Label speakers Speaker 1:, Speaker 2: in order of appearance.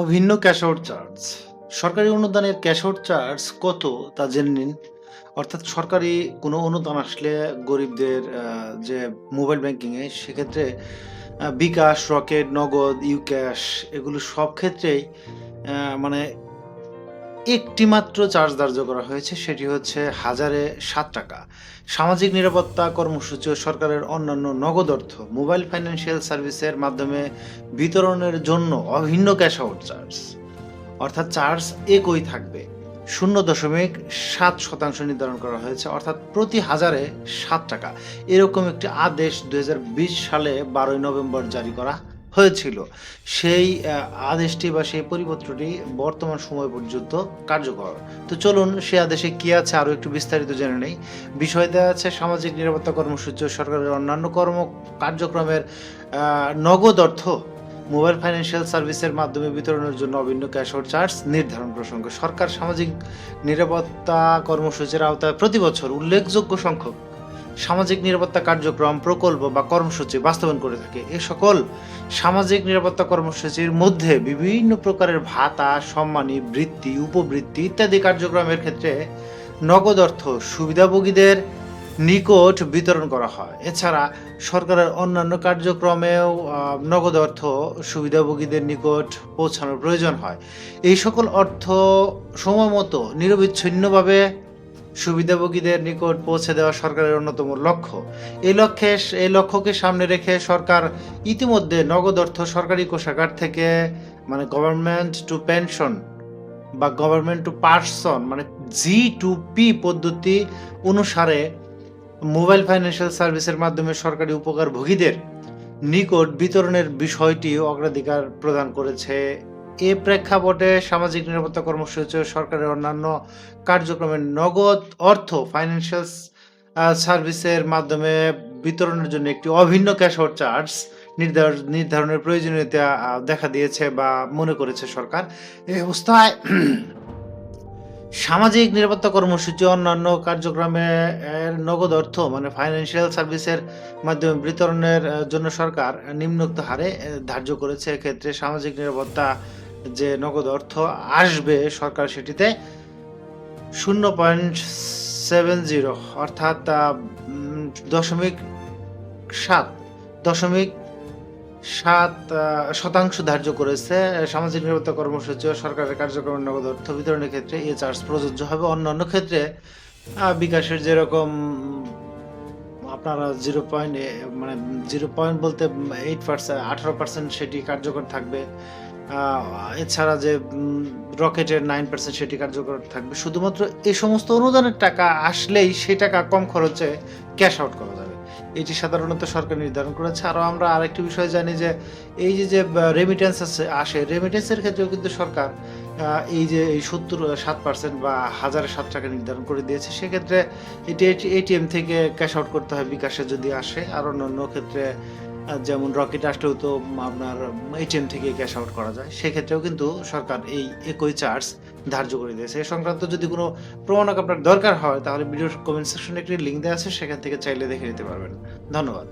Speaker 1: অভিন্ন ক্যাশআউট চার্জ। সরকারি অনুদানের ক্যাশআউট চার্জ কত তা জেনে নিন। অর্থাৎ সরকারি কোনো অনুদান আসলে গরিবদের যে মোবাইল ব্যাংকিংয়ে সেক্ষেত্রে bKash, Rocket, Nagad U cash এগুলো সব ক্ষেত্রেই মানে একটি মাত্র চার্জ ধার্য করা হয়েছে, সেটি হচ্ছে হাজারে সাত টাকা। সামাজিক নিরাপত্তা কর্মসূচি ও সরকারের অন্যান্য নগদ অর্থ মোবাইল ফাইন্যান্সিয়াল সার্ভিসের মাধ্যমে বিতরণের জন্য অভিন্ন ক্যাশ আউট চার্জ। অর্থাৎ চার্জ একই থাকবে। শূন্য দশমিক সাত শতাংশ নির্ধারণ করা হয়েছে, অর্থাৎ প্রতি হাজারে সাত টাকা। এরকম একটি আদেশ দু হাজার বিশ সালে বারোই নভেম্বর জারি করা হয়েছিল। সেই আদেশটি বা সেই পরিপত্রটি বর্তমান সময় পর্যন্ত কার্যকর। তো চলুন সে আদেশে কি আছে আরও একটু বিস্তারিত জেনে নেই। বিষয় দেওয়া আছে সামাজিক নিরাপত্তা কর্মসূচি সরকারের অন্যান্য কর্ম কার্যক্রমের নগদ অর্থ মোবাইল ফাইন্যান্সিয়াল সার্ভিসের মাধ্যমে বিতরণের জন্য অভিন্ন ক্যাশ আউট চার্জ নির্ধারণ প্রসঙ্গে সরকার সামাজিক নিরাপত্তা কর্মসূচির আওতায় প্রতি বছর উল্লেখযোগ্য সংখ্যক সামাজিক নিরাপত্তা কার্যক্রম, প্রকল্প বা কর্মসূচি বাস্তবায়ন করে থাকে। এ সকল সামাজিক নিরাপত্তা কর্মসূচির মধ্যে বিভিন্ন প্রকারের ভাতা, সম্মানী, বৃত্তি, উপবৃত্তি ইত্যাদি কার্যক্রমের ক্ষেত্রে নগদ অর্থ সুবিধাভোগীদের নিকট বিতরণ করা হয়। এছাড়া সরকারের অন্যান্য কার্যক্রমেও নগদ অর্থ সুবিধাভোগীদের নিকট পৌঁছানোর প্রয়োজন হয়। এই সকল অর্থ সময় মতো নিরবিচ্ছিন্নভাবে সুবিধাভোগীদের নিকট পৌঁছে দেওয়া সরকারের অন্যতম লক্ষ্য। এই লক্ষ্যে এই লক্ষ্যকে সামনে রেখে সরকার ইতিমধ্যে নগদ অর্থ সরকারি কোষাগার থেকে মানে গভর্নমেন্ট টু পেনশন বা গভর্নমেন্ট টু পার্সন মানে জি টু পি পদ্ধতি অনুসারে মোবাইল ফাইন্যান্সিয়াল সার্ভিসের মাধ্যমে সরকারি উপকারভোগীদের নিকট বিতরণের বিষয়টি অগ্রাধিকার প্রদান করেছে এ প্রেক্ষাপটে সামাজিক নিরাপত্তা কর্মসূচি সরকারের অন্যান্য কার্যক্রমের নগদ অর্থ ফাইন্যান্সিয়াল সার্ভিসের মাধ্যমে বিতরণের জন্য একটি অভিন্ন ক্যাশ আউট চার্জ নির্ধার, নির্ধারণের প্রয়োজনীয়তা দেখা দিয়েছে বা মনে করেছে সরকার। এই অবস্থায় সামাজিক নিরাপত্তা কর্মসূচি অন্যান্য কার্যক্রমে নগদ অর্থ মানে ফাইন্যান্সিয়াল সার্ভিসের মাধ্যমে বিতরণের জন্য সরকার নিম্নোক্ত হারে ধার্য করেছে। এক্ষেত্রে সামাজিক নিরাপত্তা যে নগদ অর্থ আসবে সরকার সেটিতে শূন্য পয়েন্ট সেভেন জিরো, অর্থাৎ দশমিক সাত দশমিক সাত শতাংশ ধার্য করেছে সামাজিক নিরাপত্তা কর্মসূচি ও সরকারের কার্যক্রমের নগদ অর্থ বিতরণের ক্ষেত্রে এই চার্জ প্রযোজ্য হবে। অন্যান্য ক্ষেত্রে বিকাশের যেরকম, আপনারা জিরো পয়েন্ট মানে জিরো পয়েন্ট বলতে এইট পার্সেন্ট আঠারো পার্সেন্ট সেটি কার্যকর থাকবে। এছাড়া যে রকেটের নাইন পার্সেন্ট সেটি কার্যকর থাকবে, শুধুমাত্র এই সমস্ত অনুদানের টাকা আসলেই সেই টাকা কম খরচে ক্যাশ আউট করা যাবে। এটি সাধারণত সরকার নির্ধারণ করেছে। আরও আমরা আরেকটি বিষয় জানি যে, এই যে যে রেমিটেন্স আছে, আসে রেমিটেন্সের ক্ষেত্রেও কিন্তু সরকার এই যে, এই সত্তর, সাত পার্সেন্ট বা হাজারে সাত টাকা নির্ধারণ করে দিয়েছে, সেক্ষেত্রে এটি এটিএম থেকে ক্যাশ আউট করতে হয় বিকাশে যদি আসে। আর অন্য ক্ষেত্রে যেমন রকেট আসলেও তো আপনার এটিএম থেকে ক্যাশ আউট করা যায়, সেক্ষেত্রেও কিন্তু সরকার এই একই চার্জ ধার্য করে দিয়েছে। এ সংক্রান্ত যদি কোনো প্রমাণক আপনার দরকার হয়, তাহলে ভিডিও কমেন্ট সেকশনে একটি লিঙ্ক দেওয়া আছে, সেখান থেকে চাইলে দেখে নিতে পারবেন। ধন্যবাদ।